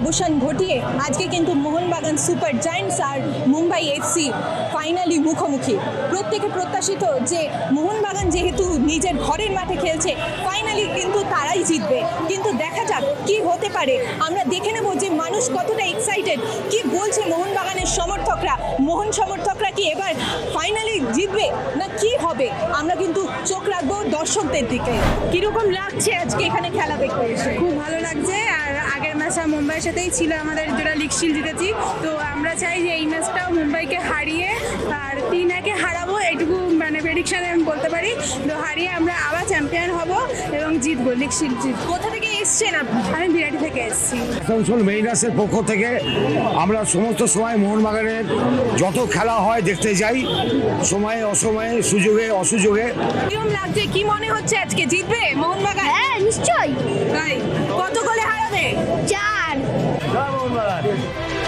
অবসান ঘটিয়ে আজকে কিন্তু মোহনবাগান সুপার জায়েন্টস আর মুম্বাই এফসি ফাইনালি মুখোমুখি। প্রত্যেকে প্রত্যাশিত যে মোহনবাগান যেহেতু নিজের ঘরের মাঠে খেলছে, ফাইনালি কিন্তু তারাই জিতবে। কিন্তু দেখা যাক কি হতে পারে। আমরা দেখে নেব যে মানুষ কতটা এক্সাইটেড কি বলছে মোহনবাগানের সমর্থকরা? মোহন সমর্থকরা কি এবার ফাইনালি জিতবে না কি হবে? আমরা কিন্তু চোখ রাখব দর্শকদের দিকে। কীরকম লাগছে আজকে এখানে খেলা দেখতে? খুব ভালো লাগছে। আগের ম্যাচটা মুম্বাইয়ের সাথেই ছিল আমাদের যেটা লিগ শিল জিতেছি। তো আমরা চাই যে এই ম্যাচটাও মুম্বাইকে হারিয়ে আর তিন একে হারাবো এইটুকু মানে প্রেডিকশানে আমি বলতে পারি। তো হারিয়ে আমরা আবার চ্যাম্পিয়ন হব এবং জিতবো লিগ শিল জিতবো কোথা থেকে এসছেন আপনি? আমি বিরাটি থেকে এসেছি। আসানসোল মেইনাসের পক্ষ থেকে আমরা সমস্ত সময় মোহনবাগানের যত খেলা হয় দেখতে যাই সময়ে অসময়ে সুযোগে অসুযোগে। কিরম লাগছে কি মনে হচ্ছে আজকে? জিতবে মোহনবাগান? হ্যাঁ নিশ্চয়ই। তাই? কত গোলে হারাবে চার